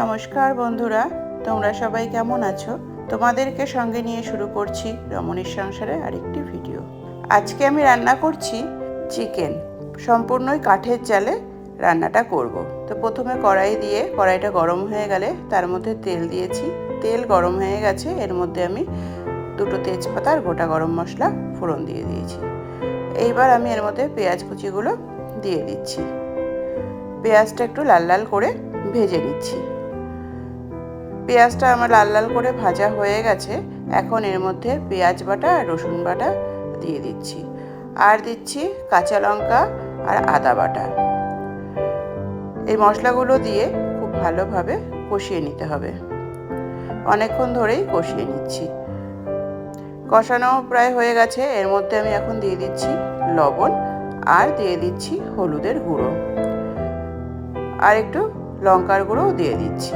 নমস্কার বন্ধুরা, তোমরা সবাই কেমন আছো? তোমাদেরকে সঙ্গে নিয়ে শুরু করছি রমণীর সংসারে আরেকটি ভিডিও। আজকে আমি রান্না করছি চিকেন। সম্পূর্ণই কাঠের জালে রান্নাটা করব। তো প্রথমে কড়াই দিয়ে, কড়াইটা গরম হয়ে গেলে তার মধ্যে তেল দিয়েছি। তেল গরম হয়ে গেছে, এর মধ্যে আমি দুটো তেজপাতা আর গোটা গরম মশলা ফোড়ন দিয়ে দিয়েছি। এইবার আমি এর মধ্যে পেঁয়াজ কুচিগুলো দিয়ে দিচ্ছি। পেঁয়াজটা একটু লাল লাল করে ভেজে নিচ্ছি। পেঁয়াজটা আমার লাল লাল করে ভাজা হয়ে গেছে। এখন এর মধ্যে পেঁয়াজ বাটা আর রসুন বাটা দিয়ে দিচ্ছি। আর দিচ্ছি কাঁচা লঙ্কা আর আদা বাটা। এই মশলাগুলো দিয়ে খুব ভালোভাবে কষিয়ে নিতে হবে। অনেকক্ষণ ধরেই কষিয়ে নিচ্ছি। কষানো প্রায় হয়ে গেছে। এর মধ্যে আমি এখন দিয়ে দিচ্ছি লবণ আর দিয়ে দিচ্ছি হলুদের গুঁড়ো। আর একটু লঙ্কার গুঁড়োও দিয়ে দিচ্ছি।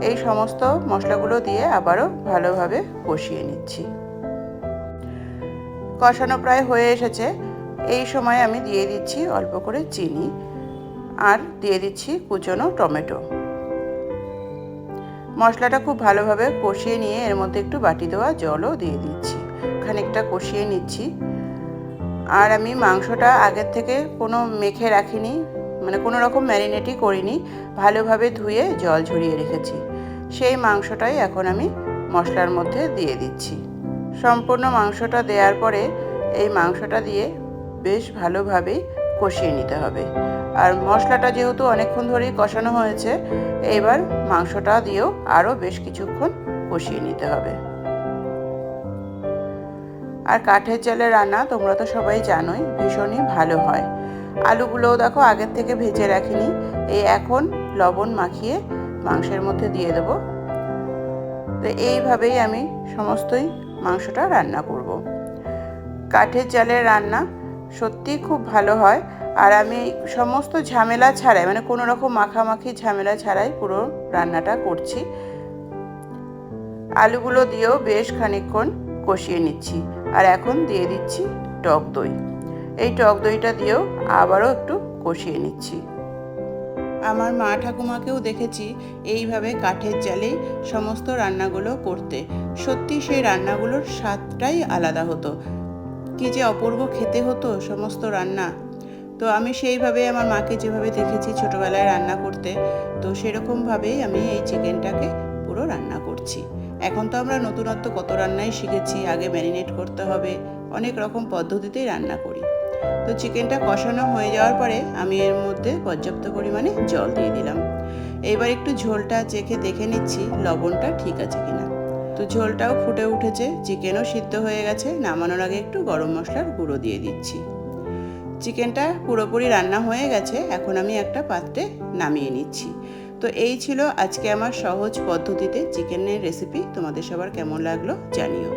এই সমস্ত মশলাগুলো দিয়ে আবারও ভালোভাবে কষিয়ে নিচ্ছি। কষানো প্রায় হয়ে এসেছে। এই সময় আমি দিয়ে দিচ্ছি অল্প করে চিনি আর দিয়ে দিচ্ছি কুচনো টমেটো। মশলাটা খুব ভালোভাবে কষিয়ে নিয়ে এর মধ্যে একটু বাটি দেওয়া জলও দিয়ে দিচ্ছি। খানিকটা কষিয়ে নিচ্ছি। আর আমি মাংসটা আগের থেকে কোনো মেখে রাখিনি মানে কোনো রকম ম্যারিনেটই করিনি। ভালোভাবে ধুয়ে জল ঝরিয়ে রেখেছি। সেই মাংসটাই এখন আমি মশলার মধ্যে দিয়ে দিচ্ছি। সম্পূর্ণ মাংসটা দেওয়ার পরে এই মাংসটা দিয়ে বেশ ভালোভাবেই কষিয়ে নিতে হবে। আর মশলাটা যেহেতু অনেকক্ষণ ধরেই কষানো হয়েছে, এবার মাংসটা দিয়েও আরও বেশ কিছুক্ষণ কষিয়ে নিতে হবে। আর কাঠের জালে রান্না তোমরা তো সবাই জানোই, ভীষণই ভালো হয়। আলুগুলোও দেখো আগের থেকে ভেজে রাখিনি, এই এখন লবণ মাখিয়ে মাংসের মধ্যে দিয়ে দেবো। তো এইভাবেই আমি সমস্তই মাংসটা রান্না করব। কাঠের জালের রান্না সত্যি খুব ভালো হয়। আর আমি সমস্ত ঝামেলা ছাড়াই মানে কোনো রকম মাখামাখি ঝামেলা ছাড়াই পুরো রান্নাটা করছি। আলুগুলো দিয়েও বেশ খানিকক্ষণ কষিয়ে নিচ্ছি। আর এখন দিয়ে দিচ্ছি টক দই। এই টক দইটা দিয়েও আবারও একটু কষিয়ে নিচ্ছি। আমার মা ঠাকুমাকেও দেখেছি এইভাবে কাঠের জালেই সমস্ত রান্নাগুলো করতে। সত্যি সেই রান্নাগুলোর স্বাদটাই আলাদা হতো। কি যে অপূর্ব খেতে হতো সমস্ত রান্না। তো আমি সেইভাবে আমার মাকে যেভাবে দেখেছি ছোটোবেলায় রান্না করতে, তো সেরকমভাবেই আমি এই চিকেনটাকে পুরো রান্না করছি। এখন তো আমরা নতুনত্ব কত রান্নাই শিখেছি, আগে ম্যারিনেট করতে হবে, অনেক রকম পদ্ধতিতেই রান্না করি। তো চিকেনটা কষানো হয়ে যাওয়ার পরে আমি এর মধ্যে পর্যাপ্ত পরিমাণে জল দিয়ে দিলাম। এবার একটু ঝোলটা চেখে দেখে নিচ্ছি লবণটা ঠিক আছে কিনা। তো ঝোলটাও ফুটে উঠেছে, চিকেনও সিদ্ধ হয়ে গেছে, নামানোর আগে একটু গরম মশলার গুঁড়ো দিয়ে দিচ্ছি। চিকেনটা পুরোপুরি রান্না হয়ে গেছে, এখন আমি একটা পাত্রে নামিয়ে নিচ্ছি। তো এই ছিল আজকে আমার সহজ পদ্ধতিতে চিকেনের রেসিপি, তোমাদের সবার কেমন লাগল জানিও।